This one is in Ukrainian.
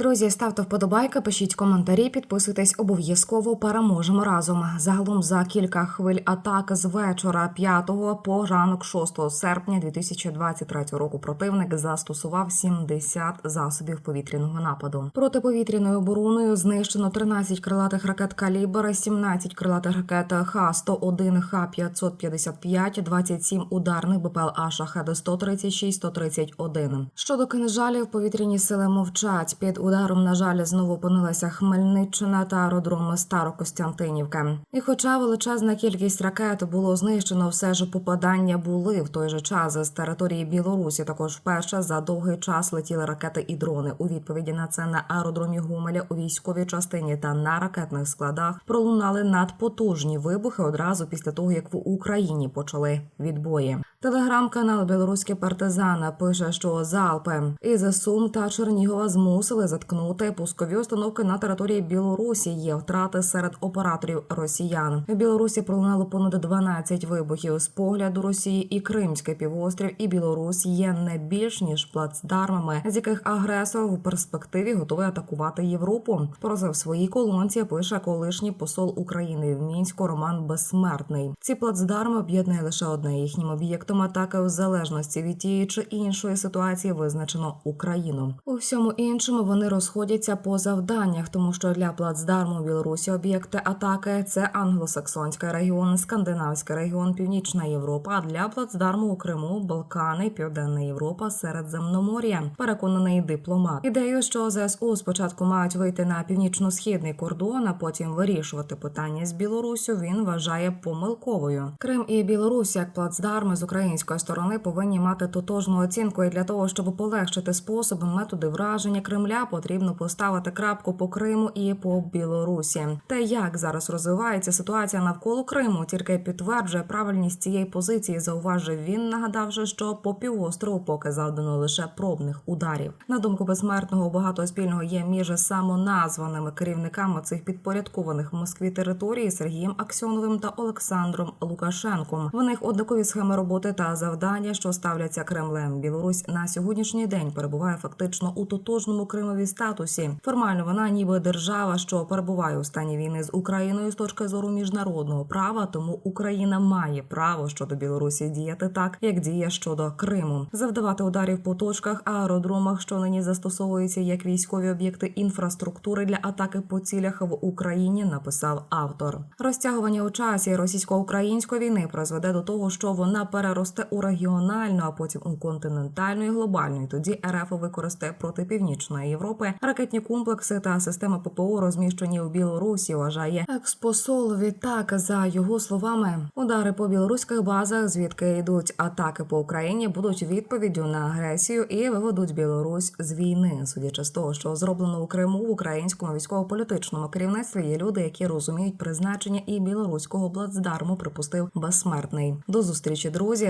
Друзі, ставте вподобайки, пишіть коментарі, підписуйтесь обов'язково. Переможемо разом. Загалом за кілька хвиль атак з вечора 5 по ранок 6 серпня 2023 року. Противник застосував 70 засобів повітряного нападу. Протиповітряною обороною знищено 13 крилатих ракет калібр, 17 крилатих ракет Х-101, Х-555, 27 ударних БПЛА Шахеди 136, 131. Щодо кинжалів, повітряні сили мовчать. Під ударом, на жаль, знову опинилася Хмельниччина та аеродром Старокостянтинівка. І хоча величезна кількість ракет було знищено, все ж попадання були в той же час з території Білорусі. Також вперше за довгий час летіли ракети і дрони. У відповіді на це на аеродромі Гомеля у військовій частині та на ракетних складах пролунали надпотужні вибухи одразу після того, як в Україні почали відбої. Телеграм-канал Білоруські партизани пише, що залпи із Сум та Чернігова змусили заткнути пускові установки на території Білорусі. Є втрати серед операторів росіян. В Білорусі пролунало понад 12 вибухів з погляду Росії і Кримський півострів, і Білорусь є не більш ніж плацдармами, з яких агресор в перспективі готовий атакувати Європу. Про це в своїй колонці пише колишній посол України в мінську Роман Безсмертний. Ці плацдарми об'єднує лише одне їхнім об'єктом атаки в залежності від тієї чи іншої ситуації визначено Україну. У всьому іншому вони розходяться по завданнях, тому що для плацдарму Білорусі об'єкти атаки це англосаксонський регіон, скандинавський регіон, Північна Європа. А для плацдарму у Криму, Балкани, Південна Європа, Середземномор'я. Переконаний дипломат. Ідею, що ЗСУ спочатку мають вийти на північно-східний кордон, а потім вирішувати питання з Білоруссю. Він вважає помилковою. Крим і Білорусь як плацдарми з української сторони повинні мати тотожну оцінку. І для того, щоб полегшити способи методи враження Кремля, потрібно поставити крапку по Криму і по Білорусі. Те, як зараз розвивається ситуація навколо Криму, тільки підтверджує правильність цієї позиції. Зауважив він, нагадавши, що по півострову поки завдано лише пробних ударів. На думку безсмертного, багато спільного є між самоназваними керівниками цих підпорядкованих Москві території Сергієм Аксьоновим та Олександром Лукашенком. В них однакові схеми роботи та завдання, що ставляться Кремлем. Білорусь на сьогоднішній день перебуває фактично у тотожному Кримові статусі. Формально вона ніби держава, що перебуває у стані війни з Україною з точки зору міжнародного права. Тому Україна має право щодо Білорусі діяти так, як діє щодо Криму, завдавати ударів по точках, аеродромах, що нині застосовуються як військові об'єкти інфраструктури для атаки по цілях в Україні. Написав автор. Розтягування у часі російсько-української війни призведе до того, що вона переросте у регіональну, а потім у континентальну і глобальну. І тоді РФ використає проти північної Європи ракетні комплекси та системи ППО, розміщені в Білорусі. Вважає експосол. Відтак, за його словами, удари по білоруських базах, звідки йдуть атаки по Україні, будуть відповіддю на агресію і виведуть Білорусь з війни. Судячи з того, що зроблено у Криму в українському військово-політичному керівництві, є люди, які розуміють призначення і білоруського плацдарму, припустив безсмертний. До зустрічі, друзі.